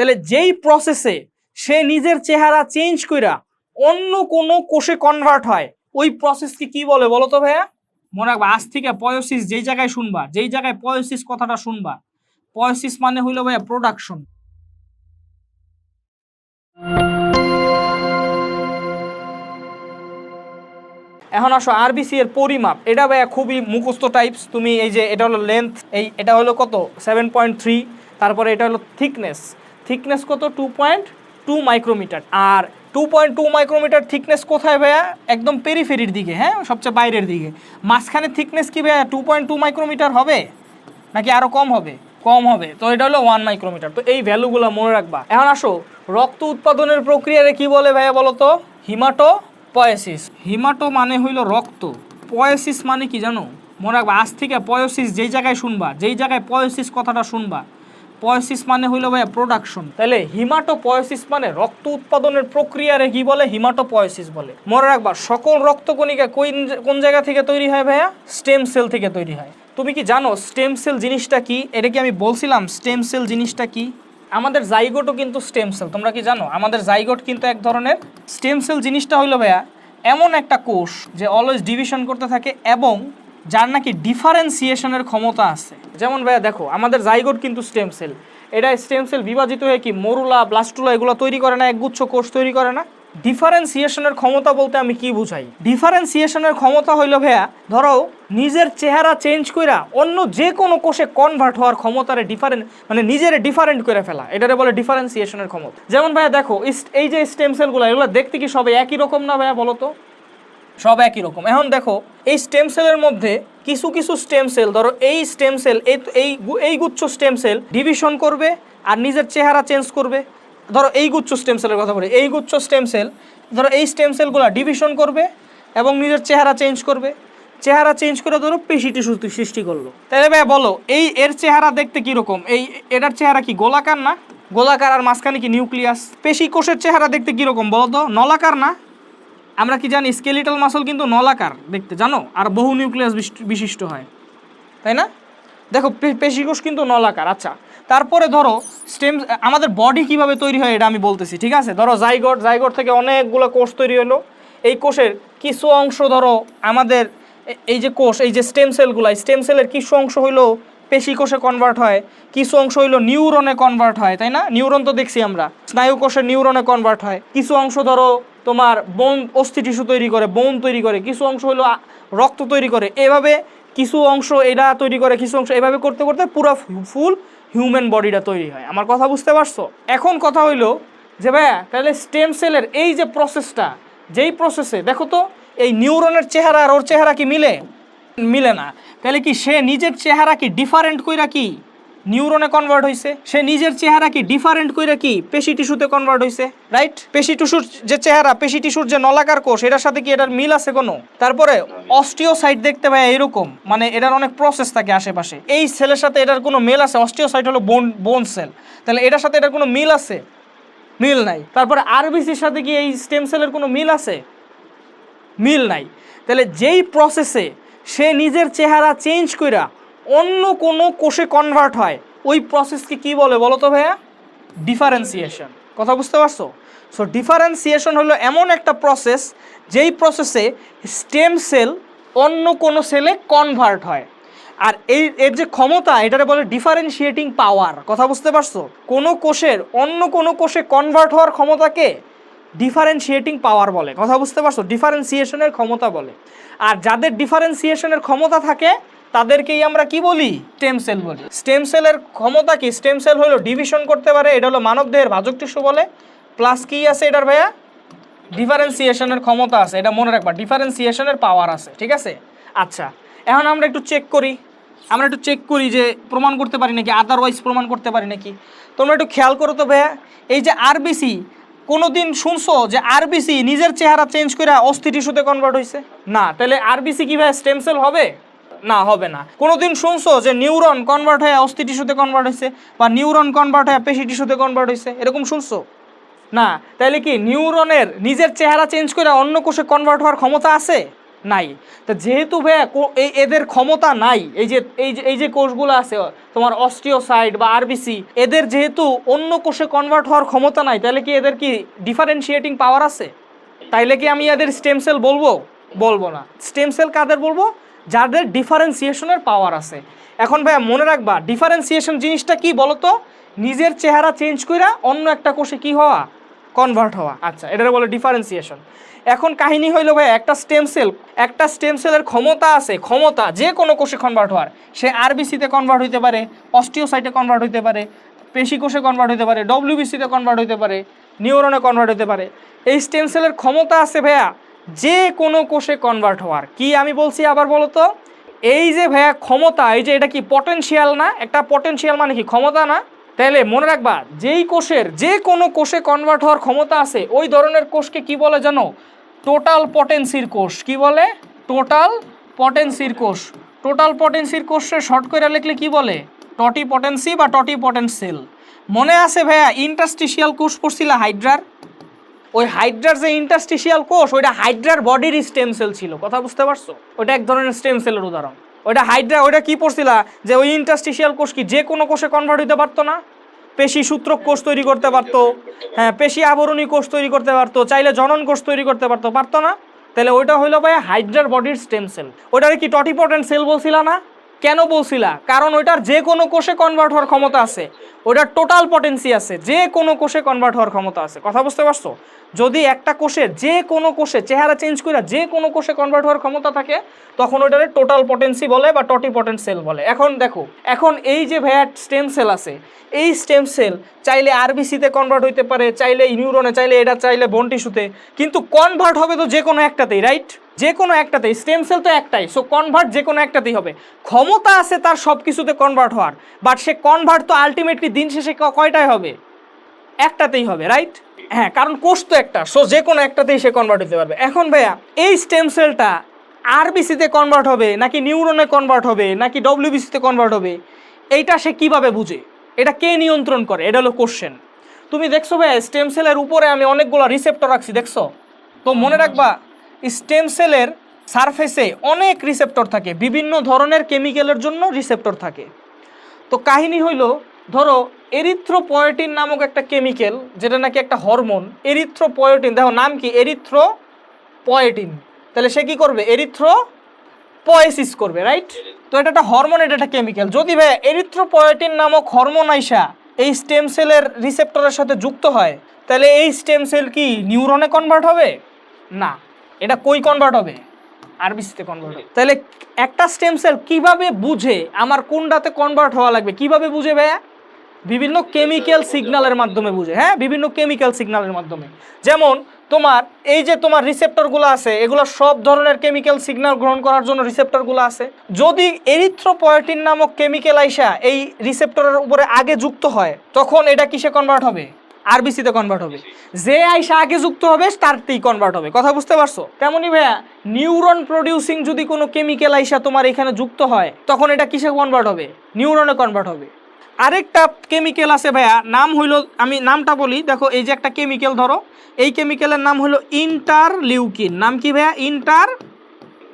তাহলে যেই প্রসেসে সে নিজের চেহারা চেঞ্জ কইরা অন্য কোনো কোষে কনভার্ট হয়, ওই প্রসেসকে কি বলে বলো তো ভাইয়া? মনে রাখবা, আজ থেকে পয়োসিস যেই জায়গায় শুনবা, যেই জায়গায় পয়োসিস কথাটা শুনবা পয়োসিস মানে হইল ভাইয়া প্রোডাকশন এখন আসো আরবিসি এর পরিমাপ, এটা ভাইয়া খুবই মুখস্থ টাইপস তুমি এই যে এটা হলো লেন্থ এই এটা হলো কত? সেভেন পয়েন্ট থ্রি তারপরে এটা হলো থিকনেস থিকনেস কত? টু পয়েন্ট টু মাইক্রোমিটার আর two point two micrometre thickness কোথায় ভাইয়া? একদম পেরিফেরির দিকে হ্যাঁ? সবচেয়ে বাইরের দিকে। মাঝখানে থিকনেস কি ভাইয়া? টু পয়েন্ট টু মাইক্রোমিটার হবে? নাকি আরও কম হবে? কম হবে। তো এটা হলো ওয়ান মাইক্রোমিটার তো এই ভ্যালুগুলো মনে রাখবা। এখন আসো, রক্ত উৎপাদনের প্রক্রিয়ারে কি বলে ভাইয়া বলো তো? হিমাটো পয়েসিস হিমাটো মানে হইল রক্ত। পয়েসিস মানে কি জানো? মনে রাখবা, আজ থেকে পয়োসিস যেই জায়গায় শুনবা, যেই জায়গায় পয়োসিস কথাটা শুনবা পয়োসিস মানে হইল ভাইয়া প্রোডাকশন তাহলে হিমাটো পয়োসিস মানে রক্ত উৎপাদনের প্রক্রিয়ারে কি বলে? হিমাটো পয়োসিস বলে। মনে রাখবা, সকল রক্তকণিকা কোন কোন জায়গা থেকে তৈরি হয় ভাইয়া? স্টেম সেল থেকে তৈরি হয়। তুমি কি জানো স্টেম সেল জিনিসটা কি? এটা কি আমি বলছিলাম স্টেম সেল জিনিসটা কি? আমাদের জাইগোটও কিন্তু স্টেম সেল তোমরা কি জানো? আমাদের জাইগোট কিন্তু এক ধরনের স্টেম সেল জিনিসটা হইল ভাইয়া, এমন একটা কোষ যে অলওয়েজ ডিভিশন করতে থাকে এবং যার নাকি ডিফারেন্সিয়েশনের ক্ষমতা আছে। যেমন ভাইয়া দেখো, আমাদের জাইগোট কিন্তু স্টেম সেল এটা স্টেম সেল বিভাজিত হয়ে কি মরুলা, ব্লাস্টুলা এগুলো তৈরি করে না, একগুচ্ছ কোষ তৈরি করে না? ডিফারেন্সিয়েশনের ক্ষমতা বলতে আমি কি বুঝাই? ডিফারেন্সিয়েশনের ক্ষমতা হইল ভাইয়া, ধরো নিজের চেহারা চেঞ্জ কইরা অন্য যে কোনো কোষে কনভার্ট হওয়ার ক্ষমতারে ডিফারেন্ট মানে নিজের ডিফারেন্ট করে ফেলা। এটারে বলে ডিফারেন্সিয়েশনের ক্ষমতা। যেমন ভাইয়া দেখো এই যে স্টেম সেলগুলো এগুলো দেখতে কি সবাই একই রকম না ভাইয়া বলো তো? সব একই রকম। এখন দেখো, এই স্টেম সেলের মধ্যে কিছু কিছু স্টেম সেল ধরো এই স্টেম সেল এই এই গুচ্ছ স্টেম সেল ডিভিশন করবে আর নিজের চেহারা চেঞ্জ করবে। ধরো এই গুচ্ছ স্টেম সেলের কথা বলি, এই গুচ্ছ স্টেম সেল ধরো এই স্টেম সেলগুলো ডিভিশন করবে এবং নিজের চেহারা চেঞ্জ করবে। চেহারা চেঞ্জ করে ধরো পেশি টিস্যু সৃষ্টি করল। তাহলে ভাই বলো, এই এর চেহারা দেখতে কীরকম? এই এটার চেহারা কি গোলাকার না? গোলাকার আর মাঝখানে কি নিউক্লিয়াস পেশি কোষের চেহারা দেখতে কীরকম বলো তো? নলাকার না? আমরা কি জানি স্কেলিটাল মাসল কিন্তু নলাকার দেখতে, জানো? আর বহু নিউক্লিয়াস বিশিষ্ট- হয়। তাই না? দেখো পেশিকোষ কিন্তু নলাকার আচ্ছা। তারপরে ধরো স্টেম আমাদের বডি কীভাবে তৈরি হয় এটা আমি বলতেছি, ঠিক আছে? ধরো জাইগট জাইগট থেকে অনেকগুলো কোষ তৈরি হলো। এই কোষের কিছু অংশ ধরো, আমাদের এই যে কোষ, এই যে স্টেম সেলগুলো স্টেম সেলের কিছু অংশ হইল পেশি কোষে কনভার্ট হয়, কিছু অংশ হইল নিউরনে কনভার্ট হয়, তাই না? নিউরন তো দেখছি আমরা স্নায়ু কোষে নিউরনে কনভার্ট হয়। কিছু অংশ ধরো তোমার বোন অস্থি টিস্যু তৈরি করে, বোন তৈরি করে, কিছু অংশ হইল আ- রক্ত তৈরি করে। এভাবে কিছু অংশ এটা তৈরি করে, কিছু অংশ এভাবে করতে করতে পুরো ফুল হিউম্যান বডিটা তৈরি হয়। আমার কথা বুঝতে পারছ? এখন কথা হইল যে ভাইয়া, তাহলে স্টেম সেলের এই যে প্রসেসটা যেই প্রসেসে দেখো তো, এই নিউরনের চেহারা আর ওর চেহারা কি মিলে? মিলে না। তাহলে কি সে নিজের চেহারা কি ডিফারেন্ট কইরা কি নিউরনে কনভার্ট হইছে। সে নিজের চেহারা কি ডিফারেন্ট কইরা কি পেশি টিস্যুতে কনভার্ট হইছে? রাইট পেশি টিস্যুর যে চেহারা, পেশি টিস্যুর যে নলাকার কোষ, এটার সাথে কি এটার মিল আছে কোনো? তারপরে অস্টিওসাইট দেখতে পাই এরকম। মানে এটার অনেক প্রসেস থাকে আশেপাশে। এই সেলের সাথে এটার কোনো মিল আছে? অস্টিওসাইট হলো বোন বোন সেল তাহলে এটার সাথে এটার কোনো মিল আছে? মিল নাই। তারপরে আরবিসির সাথে কি এই স্টেম সেলের কোনো মিল আছে? মিল নাই। তাহলে যেই প্রসেসে সে নিজের চেহারা চেঞ্জ কইরা অন্য কোনো কোষে কনভার্ট হয়, ওই প্রসেসকে কি বলে বলো তো ভাইয়া? ডিফারেন্সিয়েশন কথা বুঝতে পারছ? সো ডিফারেন্সিয়েশন হলো এমন একটা প্রসেস যেই প্রসেসে স্টেম সেল অন্য কোনো সেলে কনভার্ট হয়। আর এই, এর যে ক্ষমতা, এটারে বলে ডিফারেন্সিয়েটিং পাওয়ার কথা বুঝতে পারছ? কোনো কোষের, অন্য কোনো কোষে কনভার্ট হওয়ার ক্ষমতাকে ডিফারেন্সিয়েটিং পাওয়ার বলে। কথা বুঝতে পারছ? ডিফারেন্সিয়েশনের ক্ষমতা বলে। আর যাদের ডিফারেন্সিয়েশনের ক্ষমতা থাকে তাদেরকেই আমরা কি বলি? স্টেম সেল বলি। স্টেম সেলের ক্ষমতা কি? স্টেম সেল হলো ডিভিশন করতে পারে, এটা হলো মানবদেহের ভাজক টিস্যু বলে। প্লাস কি আছে এটার ভাইয়া? ডিফারেন্সিয়েশনের ক্ষমতা আছে, এটা মনে রাখবা ডিফারেন্সিয়েশনের পাওয়ার আছে, ঠিক আছে? আচ্ছা এখন আমরা একটু চেক করি। আমরা একটু চেক করি যে প্রমাণ করতে পারি নাকি আদারওয়াইজ প্রমাণ করতে পারি নাকি। তোমরা একটু খেয়াল করো তো ভাইয়া, এই যে আরবিসি কোনোদিন শুনছো যে আরবিসি নিজের চেহারা চেঞ্জ করে অস্থি টিস্যুতে কনভার্ট হয়েছে না, তাহলে আরবিসি কি ভাইয়া স্টেম সেল হবে? না, হবে না। কোনোদিন শুনছো যে নিউরন কনভার্ট হয়ে অস্থি টিস্যুতে কনভার্ট হয়েছে বা নিউরন কনভার্ট হয়ে পেশি টিস্যুতে কনভার্ট হয়েছে? এরকম শুনছো? না। তাহলে কি নিউরনের নিজের চেহারা চেঞ্জ করে অন্য কোষে কনভার্ট হওয়ার ক্ষমতা আছে? নাই। তো যেহেতু ভাইয়া এদের ক্ষমতা নাই, এই যে এই যে এই যে কোষগুলো আছে, তোমার অস্টিওসাইড বা আরবিসি, এদের যেহেতু অন্য কোষে কনভার্ট হওয়ার ক্ষমতা নাই তাহলে কি এদের কি ডিফারেন্সিয়েটিং পাওয়ার আছে? তাইলে কি আমি এদের স্টেম সেল বলব? বলব না। স্টেম সেল কাদের বলব? যাদের ডিফারেন্সিয়েশনের পাওয়ার আছে। এখন ভাইয়া মনে রাখবা ডিফারেন্সিয়েশন জিনিসটা কি বলতো? নিজের চেহারা চেঞ্জ কইরা অন্য একটা কোষে কি হওয়া? কনভার্ট হওয়া। আচ্ছা এটা বলে ডিফারেন্সিয়েশন এখন কাহিনী হইল ভাই একটা স্টেম সেল একটা স্টেম সেলের ক্ষমতা আছে, ক্ষমতা যে কোনো কোষে কনভার্ট হওয়ার। সে আরবিসিতে কনভার্ট হইতে পারে অস্টিওসাইটে কনভার্ট হইতে পারে পেশি কোষে কনভার্ট হইতে পারে ডব্লিউবিসিতে কনভার্ট হইতে পারে নিউরনে কনভার্ট হইতে পারে। এই স্টেম সেলের ক্ষমতা আছে ভাইয়া যে কোনো কোষে কনভার্ট হওয়ার। কি আমি বলছি আবার বলো তো? এই যে ভাইয়া ক্ষমতা, এই যে এটা কি পটেনশিয়াল না? একটা পটেনশিয়াল মানে কি ক্ষমতা না? তাহলে মনে রাখবা, যেই কোষের, যে কোনো কোষে কনভার্ট হওয়ার ক্ষমতা আছে, ওই ধরনের কোষকে কি বলে জানো? টোটাল পটেন্সির কোষ। কি বলে? টোটাল পটেন্সির কোষ। টোটাল পটেন্সির কোষে শর্ট করে লিখলে কি বলে? টটি পটেন্সি বা টটি পটেন্সিল মনে আছে ভাইয়া ইন্টারস্টিশিয়াল কোষ পড়ছিল হাইড্রার? ওই হাইড্রার যে ইন্টারস্টিশিয়াল কোষ, ওইটা হাইড্রার বডির স্টেম সেল ছিল। কথা বুঝতে পারছ? ওইটা এক ধরনের স্টেম সেলের উদাহরণ। ওইটা হাইড্রা, ওইটা কি পড়ছিলা? যে ওই ইন্টারস্টিশিয়াল কোষ কি যে কোনো কোষে কনভার্ট হইতে পারতো না? পেশি সূত্রক কোষ তৈরি করতে পারতো। হ্যাঁ পেশি আবরণী কোষ তৈরি করতে পারতো। চাইলে জনন কোষ তৈরি করতে পারতো। পারতো না? তাহলে ওইটা হইল ভাই হাইড্রার বডির স্টেম সেল ওইটার কি টটিপটেন্ট সেল বলছিলা না? কেন বলছিলা? কারণ ওইটার যে কোনো কোষে কনভার্ট হওয়ার ক্ষমতা আছে। ওইটার টোটাল পটেন্সি আছে। যে কোনো কোষে কনভার্ট হওয়ার ক্ষমতা আছে। কথা বুঝতে পারছ? যদি একটা কোষের যে কোনো কোষে চেহারা চেঞ্জ করে যে কোনো কোষে কনভার্ট হওয়ার ক্ষমতা থাকে, তখন ওইটারে টোটাল পটেন্সি বলে বা টটি পটেন্ট সেল বলে। এখন দেখো, এখন এই যে ভাইয়া স্টেম সেল আছে, এই স্টেম সেল চাইলে আরবিসিতে কনভার্ট হইতে পারে, চাইলে নিউরনে চাইলে এটা, চাইলে বোন টিস্যুতে কিন্তু কনভার্ট হবে তো যে কোনো একটাতেই রাইট যে কোনো একটাতেই স্টেম সেল তো একটাই সো কনভার্ট যে কোনো একটাতেই হবে। ক্ষমতা আছে তার সব কিছুতে কনভার্ট হওয়ার বাট সে কনভার্ট তো আলটিমেটলি দিন শেষে ক- কয়টায় হবে? একটাতেই হবে রাইট হ্যাঁ কারণ কোষ তো একটা সো যে কোনো একটাতেই সে কনভার্ট হতে পারবে। এখন ভাইয়া এই স্টেম সেলটা আরবিসিতে কনভার্ট হবে নাকি নিউরনে কনভার্ট হবে নাকি ডব্লিউবিসিতে কনভার্ট হবে এইটা সে কীভাবে বুঝে? এটা কে নিয়ন্ত্রণ করে? এটা হলো কোশ্চেন তুমি দেখছ ভাইয়া স্টেম সেলের উপরে আমি অনেকগুলো রিসেপ্টর রাখছি দেখছ? তো মনে রাখবা স্টেম সেলের সারফেসে অনেক রিসেপ্টর থাকে বিভিন্ন ধরনের কেমিক্যালের জন্য রিসেপ্টর থাকে। তো কাহিনী হইল ধরো এরিথ্রোপয়েটিন নামক একটা কেমিক্যাল যেটা নাকি একটা হরমোন এরিথ্রোপয়েটিন দেখো নাম কি? এরিথ্রো পয়েটিন তাহলে সে কি করবে? এরিথ্রো পয়েসিস করবে রাইট তো এটা একটা হরমোন এটা একটা কেমিক্যাল যদি ভাই এরিথ্রোপয়েটিন নামক হরমোন আইসা এই স্টেম সেলের রিসেপ্টরের সাথে যুক্ত হয়, তাহলে এই স্টেম সেল কি নিউরনে কনভার্ট হবে? না। এটা কই কনভার্ট হবে? আরবিসিতে কনভার্ট হবে। তাহলে একটা স্টেম সেল কীভাবে বুঝে আমার কোনটাতে কনভার্ট হওয়া লাগবে? কীভাবে বুঝে ভাইয়া? বিভিন্ন কেমিক্যাল সিগন্যালের মাধ্যমে বুঝে হ্যাঁ? বিভিন্ন কেমিক্যাল সিগন্যালের মাধ্যমে। যেমন, তোমার এই যে তোমার রিসেপ্টরগুলো আছে, এগুলো সব ধরনের কেমিক্যাল সিগন্যাল গ্রহণ করার জন্য রিসেপ্টরগুলো আছে। যদি এরিথ্রোপয়েটিন নামক কেমিক্যাল আইসা এই রিসেপ্টরের উপরে আগে যুক্ত হয়, তখন এটা কিসে কনভার্ট হবে? আরবিসিতে কনভার্ট হবে। যে আইসা আগে যুক্ত হবে, তারতেই কনভার্ট হবে। কথা বুঝতে পারছ? তেমনই ভাইয়া নিউরন প্রডিউসিং যদি কোনো কেমিক্যাল আইসা তোমার এখানে যুক্ত হয়, তখন এটা কিসে কনভার্ট হবে? নিউরনে কনভার্ট হবে। আরেকটা কেমিক্যাল আছে ভাইয়া। নাম হইল, আমি নামটা বলি, দেখো এই যে একটা কেমিক্যাল ধরো, এই কেমিক্যালের নাম হলো ইন্টার লিউকিন নাম কি ভাইয়া? ইন্টার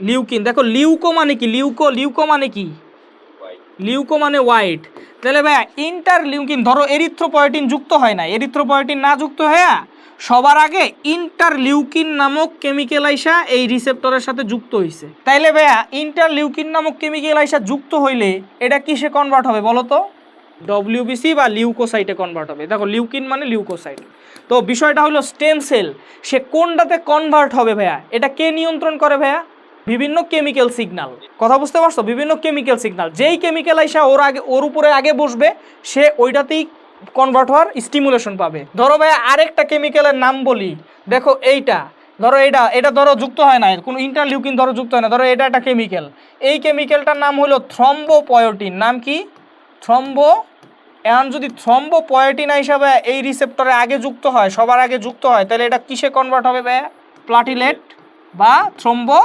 লিউকিন দেখো লিউকো মানে কি? লিউকো লিউকো মানে কি? লিউকো মানে হোয়াইট তাহলে ভাইয়া ইন্টার লিউকিন ধরো এরিথ্রোপয়েটিন যুক্ত হয় না এরিথ্রোপয়েটিন না যুক্ত হয়ে সবার আগে ইন্টার লিউকিন নামক কেমিক্যাল আইসা এই রিসেপ্টরের সাথে যুক্ত হইছে। তাইলে ভাইয়া ইন্টার লিউকিন নামক কেমিক্যাল আইসা যুক্ত হইলে, এটা কিসে কনভার্ট হবে বলো তো? ডব্লিউবিসি বা লিউকোসাইটে কনভার্ট হবে। দেখো লিউকিন মানে লিউকোসাইট তো বিষয়টা হলো স্টেম সেল সে কোনটাতে কনভার্ট হবে ভাইয়া? এটা কে নিয়ন্ত্রণ করে ভাইয়া? বিভিন্ন কেমিক্যাল সিগন্যাল কথা বুঝতে পারছ? বিভিন্ন কেমিক্যাল সিগন্যাল যেই কেমিক্যাল আইসা ওর আগে, ওর উপরে আগে বসবে, সে ওইটাতেই কনভার্ট হওয়ার স্টিমুলেশন পাবে। ধরো ভাইয়া, আরেকটা কেমিক্যালের নাম বলি। দেখো, এইটা। ধরো এটা এটা ধরো যুক্ত হয় না। কোনো ইন্টারলিউকিন ধরো যুক্ত হয় না। ধরো এটা একটা কেমিক্যাল এই কেমিক্যালটার নাম হলো থ্রম্বোপয়োটিন নাম কি? থ্রম্বো, এখন যদি থ্রম্বোপয়েটিন হিসাবে এই রিসেপ্টরে আগে যুক্ত হয়, সবার আগে যুক্ত হয়, তাহলে এটা কিসে কনভার্ট হবে ভাইয়া? প্লাটিলেট বা থ্রম্বো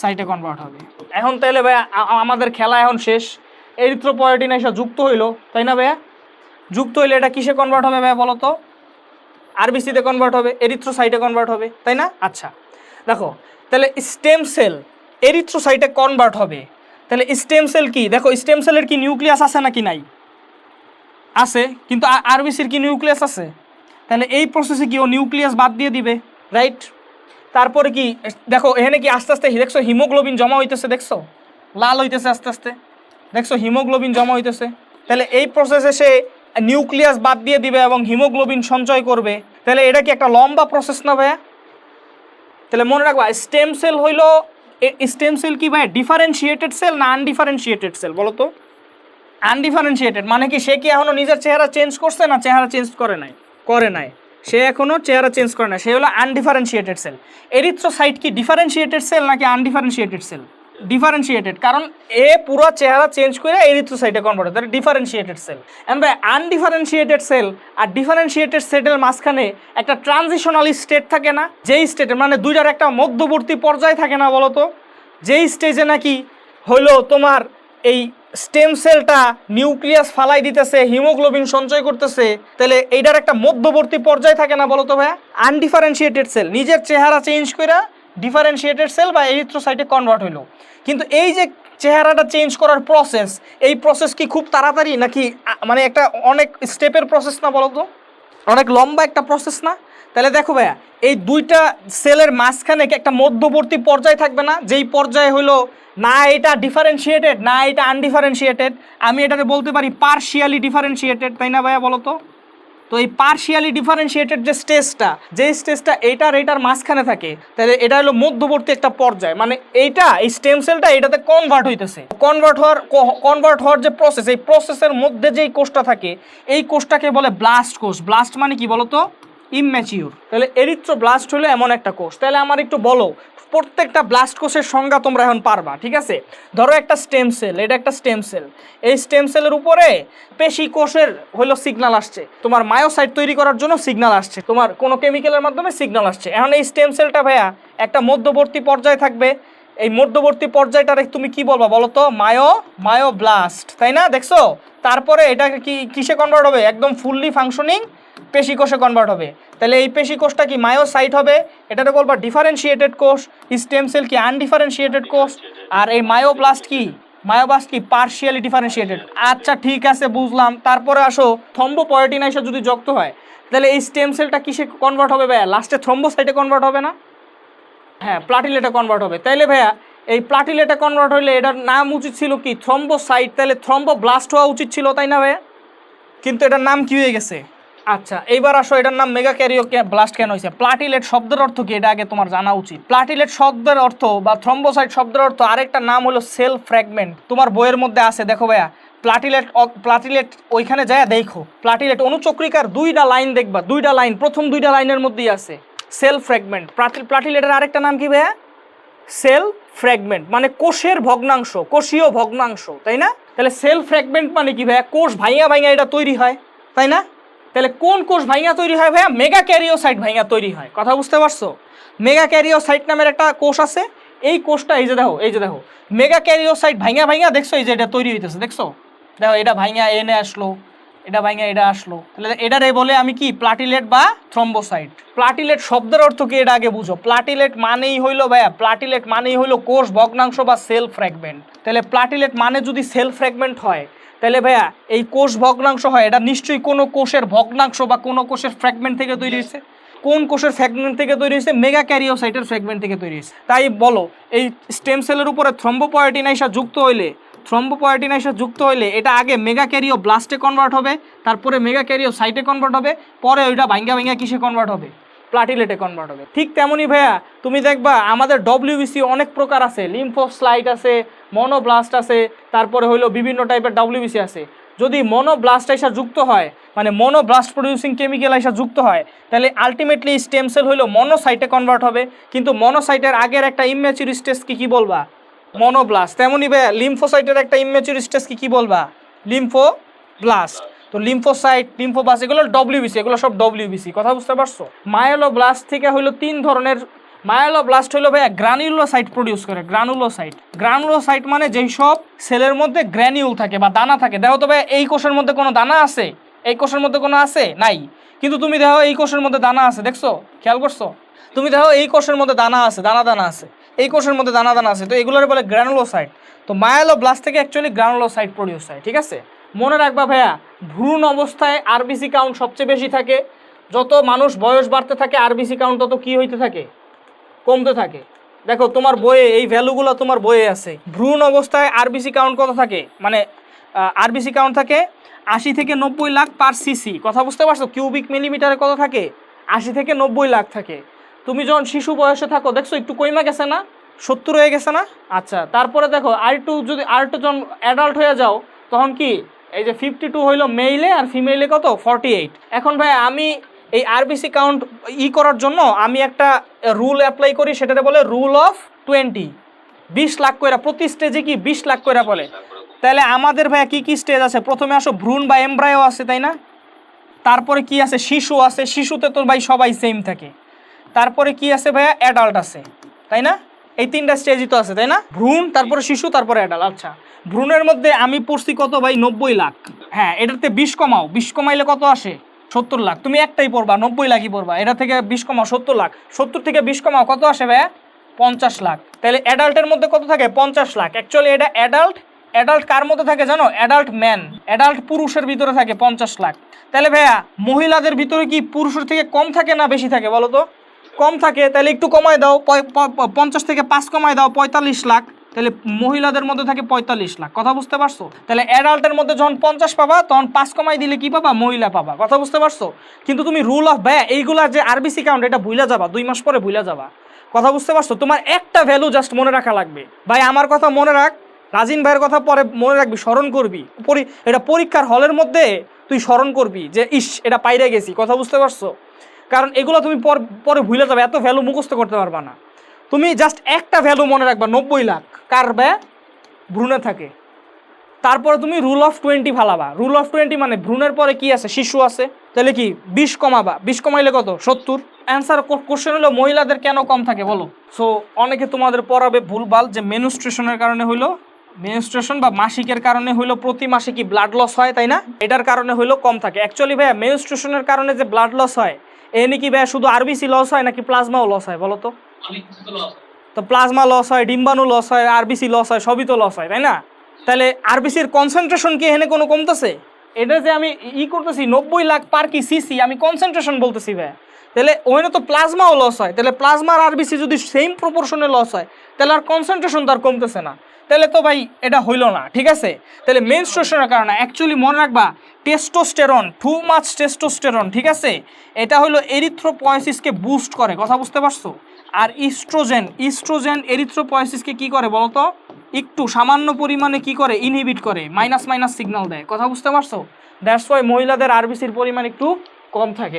সাইটে কনভার্ট হবে। এখন তাহলে ভাইয়া আমাদের খেলা এখন শেষ। এরিথ্রোপয়েটিন এসে যুক্ত হইল, তাই না ভাইয়া? যুক্ত হইলে এটা কিসে কনভার্ট হবে ভাইয়া বলো তো আরবিসিতে কনভার্ট হবে এরিথ্রোসাইটে কনভার্ট হবে, তাই না? আচ্ছা দেখো, তাহলে স্টেম সেল এরিথ্রোসাইটে কনভার্ট হবে। তাহলে স্টেম সেল কি? দেখো স্টেম সেলের কি নিউক্লিয়াস আছে নাকি নাই? আছে কিন্তু আরবিসির কি নিউক্লিয়াস আছে? তাহলে এই প্রসেসে কি ও নিউক্লিয়াস বাদ দিয়ে দিবে? রাইট তারপরে কি দেখো এখানে কি আস্তে আস্তে দেখছ হিমোগ্লোবিন জমা হইতেছে দেখছ? লাল হইতেছে আস্তে আস্তে। দেখছ হিমোগ্লোবিন জমা হইতেছে। তাহলে এই প্রসেসে সে নিউক্লিয়াস বাদ দিয়ে দিবে এবং হিমোগ্লোবিন সঞ্চয় করবে। তাহলে এটা কি একটা লম্বা প্রসেস না ভাইয়া? তাহলে মনে রাখবা স্টেম সেল হইল স্টেম সেল কি ভাই? ডিফারেন্সিয়েটেড সেল না আনডিফারেন্সিয়েটেড সেল বলো তো। আনডিফারেন্সিয়েটেড মানে কি? সে কি এখনও নিজের চেহারা চেঞ্জ করছে না চেহারা চেঞ্জ করে নাই? করে নাই। সে এখনও চেহারা চেঞ্জ করে না সে হলো আনডিফারেন্সিয়েটেড সেল এরিথ্রোসাইট কি ডিফারেন্সিয়েটেড সেল নাকি আনডিফারেন্সিয়েটেড সেল ডিফারেন্সিয়েটেড কারণ এ পুরো চেহারা চেঞ্জ করে এরিথ্রোসাইটে কনভার্ট হয়, তাহলে ডিফারেন্সিয়েটেড সেল এন্ড ভাই আনডিফারেন্সিয়েটেড সেল আর ডিফারেন্সিয়েটেড সেটের মাঝখানে একটা ট্রানজিশনাল স্টেট থাকে না, যেই স্টেটে মানে দুইটার একটা মধ্যবর্তী পর্যায় থাকে না বলতো, যেই স্টেজে নাকি হলো তোমার এই স্টেম সেলটা নিউক্লিয়াস ফালাই দিতেছে হিমোগ্লোবিন সঞ্চয় করতেছে, তাহলে এইটার একটা মধ্যবর্তী পর্যায় থাকে না বলতো ভাইয়া? আনডিফারেন্সিয়েটেড সেল নিজের চেহারা চেঞ্জ করে ডিফারেন্সিয়েটেড সেল বা এরিথ্রোসাইটে কনভার্ট হইল। কিন্তু এই যে চেহারাটা চেঞ্জ করার প্রসেস এই প্রসেস কি খুব তাড়াতাড়ি নাকি মানে একটা অনেক স্টেপের প্রসেস না বলো তো? অনেক লম্বা একটা প্রসেস না? তাহলে দেখো ভাইয়া, এই দুইটা সেলের মাঝখানে একটা মধ্যবর্তী পর্যায় থাকবে না? যেই পর্যায়ে হলো না এটা ডিফারেন্সিয়েটেড না এটা আনডিফারেন্সিয়েটেড আমি এটাকে বলতে পারি পার্শিয়ালি ডিফারেন্সিয়েটেড তাই না ভাইয়া বলো তো? তো এই পার্শিয়ালি ডিফারেন্সিয়েটেড যে স্টেজটা যে স্টেজটা এটার এটার মাঝখানে থাকে, তাহলে এটা হলো মধ্যবর্তী একটা পর্যায়। মানে এইটা, এই স্টেম সেলটা এটাতে কনভার্ট হইতেছে। কনভার্ট হওয়ার কনভার্ট হওয়ার যে প্রসেস এই প্রসেসের মধ্যে যেই কোষটা থাকে, এই কোষটাকে বলে ব্লাস্ট কোষ। ব্লাস্ট মানে কি বলো তো ইমম্যাচিউর তাহলে এরিথ্রো ব্লাস্ট হলো এমন একটা কোষ। তাহলে আমার একটু বলো, প্রত্যেকটা ব্লাস্ট কোষের সংজ্ঞা তোমরা এখন পারবা, ঠিক আছে? ধরো একটা স্টেম সেল এটা একটা স্টেম সেল এই স্টেম সেলের উপরে পেশি কোষের হলো সিগনাল আসছে। তোমার মায়োসাইট তৈরি করার জন্য সিগনাল আসছে। তোমার কোনো কেমিক্যালের মাধ্যমে সিগন্যাল আসছে। এখন এই স্টেম সেলটা ভাইয়া, একটা মধ্যবর্তী পর্যায়ে থাকবে। এই মধ্যবর্তী পর্যায়টারে তুমি কি বলবা বলো তো? মায়ো মায়ো ব্লাস্ট তাই না? দেখছ? তারপরে এটাকে কি, কিসে কনভার্ট হবে? একদম ফুললি ফাংশনিং পেশি কোষে কনভার্ট হবে। তাহলে এই পেশি কোষটা কি মায়োসাইট হবে? এটাতে বলবা ডিফারেন্সিয়েটেড কোষ স্টেম সেল কি আনডিফারেন্সিয়েটেড কোষ, আর এই মায়োব্লাস্ট কি? মায়োব্লাস্ট কি পার্শিয়ালি ডিফারেন্সিয়েটেড আচ্ছা ঠিক আছে, বুঝলাম। তারপরে আসো থম্বোপয়েটিনাইসা যদি যুক্ত হয়, তাহলে এই স্টেম সেলটা কিসে কনভার্ট হবে ভাইয়া? লাস্টে থ্রম্বোসাইটে কনভার্ট হবে না? হ্যাঁ প্লাটিলেটে কনভার্ট হবে। তাইলে ভাইয়া, এই প্লাটিলেটে কনভার্ট হলে এটার নাম উচিত ছিল কি? থ্রম্বোসাইট তাহলে থ্রম্বোব্লাস্ট হওয়া উচিত ছিল, তাই না ভাইয়া? কিন্তু এটার নাম কি হয়ে গেছে? আচ্ছা এইবার আসো, এটার নাম মেগা ক্যারিও ব্লাস্ট কেন হয়েছে প্লাটিলেট শব্দের অর্থ কি? এটা আগে তোমার জানা উচিত। প্লাটিলেট শব্দের অর্থ বা থ্রম্বোসাইট শব্দের অর্থ আরেকটা নাম হলো সেল ফ্র্যাগমেন্ট তোমার বইয়ের মধ্যে আছে, দেখো ভাইয়া। প্লাটিলেট প্লাটিলেট ওইখানে যায় দেখো। প্লাটিলেট অনুচক্রিকার দুইটা লাইন দেখবা, দুইটা লাইন প্রথম দুইটা লাইনের মধ্যেই আছে। সেল ফ্র্যাগমেন্ট প্লাটিলেটের আরেকটা নাম কি ভাইয়া? সেল ফ্র্যাগমেন্ট মানে কোষের ভগ্নাংশ, কোষীয় ভগ্নাংশ, তাই না? তাহলে সেল ফ্র্যাগমেন্ট মানে কি ভাইয়া? কোষ ভাইয়া ভাইয়া এটা তৈরি হয়, তাই না? তাহলে কোন কোষ ভাইয়া তৈরি হয় ভাইয়া? মেগা ক্যারিওসাইট ভাইয়া তৈরি হয়। কথা বুঝতে পারছ? মেগা ক্যারিওসাইট নামের একটা কোষ আছে। এই কোষটা এই যে দেখো, এই যে দেখো। মেগা ক্যারিওসাইট ভাইয়া ভাইয়া দেখছ, এই যে এটা তৈরি হইতেছে, দেখছ? দেখো, এটা ভাইয়া এনে আসলো, এটা ভাইয়া এটা আসলো। তাহলে এটারে বলে আমি কি, প্লাটিলেট বা থ্রম্বোসাইট? প্লাটিলেট শব্দের অর্থ কি এটা আগে বুঝো। প্লাটিলেট মানেই হইল ভাইয়া, প্লাটিলেট মানেই হইল কোষ, ভগ্নাংশ বা সেল ফ্র্যাগমেন্ট। তাহলে প্লাটিলেট মানে যদি সেল ফ্র্যাগমেন্ট হয় তাহলে ভাইয়া, এই কোষ ভগ্নাংশ হয়, এটা নিশ্চয়ই কোনো কোষের ভগ্নাংশ বা কোনো কোষের ফ্র্যাগমেন্ট থেকে তৈরি হয়েছে? কোন কোষের ফ্র্যাগমেন্ট থেকে তৈরি হয়েছে? মেগা ক্যারিওসাইটের ফ্র্যাগমেন্ট থেকে তৈরি হয়েছে। তাই বলো, এই স্টেম সেলের উপরে থ্রম্বোপয়েটিনাইসা যুক্ত হইলে থ্রম্বোপয়েটিনাইসা যুক্ত হইলে এটা আগে মেগা ক্যারিও ব্লাস্টে কনভার্ট হবে, তারপরে মেগা ক্যারিও সাইটে কনভার্ট হবে, পরে ওইটা ভাঙ্গা ভাঙ্গা কিসে কনভার্ট হবে? প্লাটিলেটে কনভার্ট হবে। ঠিক তেমনই ভাইয়া, তুমি দেখবা আমাদের ডব্লিউবিসি অনেক প্রকার আছে। লিম্ফোস্লাইট আছে মনোব্লাস্ট আছে, তারপরে হইল বিভিন্ন টাইপের ডব্লিউবিসি আছে। যদি মনোব্লাস্ট আইসা যুক্ত হয় মানে মনোব্লাস্ট প্রডিউসিং কেমিক্যাল আইসা যুক্ত হয়, তাহলে আলটিমেটলি স্টেম সেল হইল মনোসাইটে কনভার্ট হবে। কিন্তু মনোসাইটের আগের একটা ইম্যাচুর স্টেজ কি বলবা? মনোব্লাস্ট তেমনই ভাইয়া লিম্ফোসাইটের একটা ইম্যাচুর স্টেজ কি কি বলবা? লিম্ফো ব্লাস্ট তো লিম্ফোসাইট লিম্ফোবাস এগুলো ডব্লিউবিসি এগুলো সব ডব্লিউবিসি কথা বুঝতে পারছ? মায়োলোব্লাস্ট থেকে হইল তিন ধরনের মায়োলোব্লাস্ট হইল ভাইয়া গ্রানুলোসাইট প্রডিউস করে গ্রানুলোসাইট গ্রানুলোসাইট মানে যেই সব সেলের মধ্যে গ্র্যানিউল থাকে বা দানা থাকে। দেখো তো ভাই এই কোষের মধ্যে কোনো দানা আছে? এই কোষের মধ্যে কোনো আছে? নাই। কিন্তু তুমি দেখো এই কোষের মধ্যে দানা আছে, দেখছ? খেয়াল করছ? তুমি দেখো এই কোষের মধ্যে দানা আছে, দানা দানা আছে। এই কোষের মধ্যে দানা দানা আছে, তো এগুলোর বলে গ্রানুলোসাইট তো মায়ালোব্লাস্ট থেকে অ্যাকচুয়ালি গ্রানুলোসাইট প্রডিউস হয়, ঠিক আছে? মনে রাখবা ভাইয়া, ভ্রূণ অবস্থায় আরবিসি কাউন্ট সবচেয়ে বেশি থাকে। যত মানুষ বয়স বাড়তে থাকে আরবিসি কাউন্ট তত কি হইতে থাকে? কমতে থাকে। দেখো, তোমার বইয়ে, এই ভ্যালুগুলো তোমার বইয়ে আছে। ভ্রূণ অবস্থায় আরবিসি কাউন্ট কত থাকে? মানে আরবিসি কাউন্ট থাকে আশি থেকে নব্বই লাখ পার সিসি কথা বুঝতে পারছ? কিউবিক মিলিমিটারে কত থাকে? আশি থেকে নব্বই লাখ থাকে। তুমি যখন শিশু বয়সে থাকো, দেখছ, একটু কইমা গেছে না? সত্তর হয়ে গেছে না? আচ্ছা তারপরে দেখো আর একটু যদি আর একটু যখন অ্যাডাল্ট হয়ে যাও, তখন কি? এই যে ফিফটি টু হইল মেইলে আর ফিমেইলে কত? ফর্টি এইট এখন ভাই, আমি এই আরবিসি কাউন্ট ই করার জন্য আমি একটা রুল অ্যাপ্লাই করি সেটাতে বলে রুল অফ টোয়েন্টি বিশ লাখ কইরা, প্রতি স্টেজে কি বিশ লাখ কইরা বলে? তাহলে আমাদের ভাইয়া কি কি স্টেজ আছে? প্রথমে আসো, ভ্রূণ বা এমব্রায়ো আছে, তাই না? তারপরে কি আছে? শিশু আছে। শিশুতে তো ভাই সবাই সেম থাকে। তারপরে কি আছে ভাইয়া? অ্যাডাল্ট আছে। তাই না? এই তিনটা স্টেজই তো আছে, তাই না? ভ্রূণ, তারপরে শিশু, তারপরে অ্যাডাল্ট আচ্ছা। ভ্রূণের মধ্যে আমি পড়ছি কত ভাই? নব্বই লাখ। হ্যাঁ এটাতে বিশ কমাও। বিশ কমাইলে কত আসে? সত্তর লাখ। তুমি একটাই পড়বা, নব্বই লাখই পড়বা। এটা থেকে বিশ কমাও সত্তর লাখ। সত্তর থেকে বিশ কমাও কত আসে ভাইয়া? পঞ্চাশ লাখ। তাহলে অ্যাডাল্টের মধ্যে কত থাকে? পঞ্চাশ লাখ। অ্যাকচুয়ালি এটা অ্যাডাল্ট অ্যাডাল্ট কার মধ্যে থাকে জানো? অ্যাডাল্ট ম্যান অ্যাডাল্ট পুরুষের ভিতরে থাকে পঞ্চাশ লাখ। তাহলে ভাইয়া, মহিলাদের ভিতরে কি পুরুষের থেকে কম থাকে না বেশি থাকে বলো তো? কম থাকে, তাহলে একটু কমায় দাও পঞ্চাশ থেকে পাঁচ কমায় দাও, পঁয়তাল্লিশ লাখ। তাহলে মহিলাদের মধ্যে থাকে পঁয়তাল্লিশ লাখ। কথা বুঝতে পারছ? তাহলে অ্যাডাল্টের মধ্যে যখন পঞ্চাশ পাবা, তখন পাঁচ কমাই দিলে কি পাবা? মহিলা পাবা। কথা বুঝতে পারছ? কিন্তু তুমি রুল অফ ব্যয় এইগুলা যে আরবিসি কাউন্ট এটা ভুলে যাবা, দুই মাস পরে ভুলে যাবা। কথা বুঝতে পারছ? তোমার একটা ভ্যালু জাস্ট মনে রাখা লাগবে। ভাই, আমার কথা মনে রাখ, রাজিন ভাইয়ের কথা পরে মনে রাখবি, স্মরণ করবি। এটা পরীক্ষার হলের মধ্যে তুই স্মরণ করবি যে, ইস, এটা পাইরে গেছি। কথা বুঝতে পারছ? কারণ এগুলো তুমি পর ভুলে যাবে, এত ভ্যালু মুখস্থ করতে পারবা না। তুমি জাস্ট একটা ভ্যালু মনে রাখবা, নব্বই লাখ। কার ব্যয় ভ্রূণে থাকে। তারপরে তুমি রুল অফ টোয়েন্টি ফালাবা। রুল অফ টোয়েন্টি মানে ভ্রূণের পরে কি আছে? শিশু আছে। তাহলে কি বিশ কমাবা? বিশ কমাইলে কত? সত্তর? অ্যান্সার কোশ্চেন হলো, মহিলাদের কেন কম থাকে বলো? সো অনেকে তোমাদের পড়াবে ভুলভাল যে মেনুস্ট্রেশনের কারণে হইল মেনুস্ট্রেশন বা মাসিকের কারণে হইল, প্রতি মাসে কি ব্লাড লস হয়, তাই না? এটার কারণে হইল কম থাকে। অ্যাকচুয়ালি ভাইয়া মেনুস্ট্রেশনের কারণে যে ব্লাড লস হয় এ নাকি ভাইয়া শুধু আরবিসি লস হয় নাকি প্লাজমাও লস হয় বলো তো? তো প্লাজমা লস হয় ডিম্বাণু লস হয় আরবিসি লস হয় সবই তো লস হয় তাই না? তাহলে আরবিসির কনসেন্ট্রেশন কি এখানে কোনো কমতেছে? এটা যে আমি ই করতেছি নব্বই লাখ পার কি সিসি আমি কনসেন্ট্রেশন বলতেছি ভাই তাহলে ওখানে তো প্লাজমাও লস হয় তাহলে প্লাজমা আর আরবিসি যদি সেম প্রপোর্শনে লস হয় তাহলে আর কনসেন্ট্রেশন তো আর কমতেছে না। তাহলে তো ভাই এটা হইল না, ঠিক আছে? তাহলে মেনস্ট্রেশনের কারণে অ্যাকচুয়ালি মনে রাখবা টেস্টোস্টেরন টু মাছ টেস্টোস্টেরন ঠিক আছে? এটা হলো এরিথ্রোপয়েসিসকে বুস্ট করে, কথা বুঝতে পারছ? আর ইস্ট্রোজেন ইস্ট্রোজেন এরিথ্রোপয়েসিসকে কি করে বলো তো? একটু সামান্য পরিমাণে কি করে? ইনহিবিট করে মাইনাস মাইনাস সিগন্যাল দেয়, কথা বুঝতে পারছ? দ্যাটস ওয়াই মহিলাদের আরবিসির পরিমাণ একটু কম থাকে।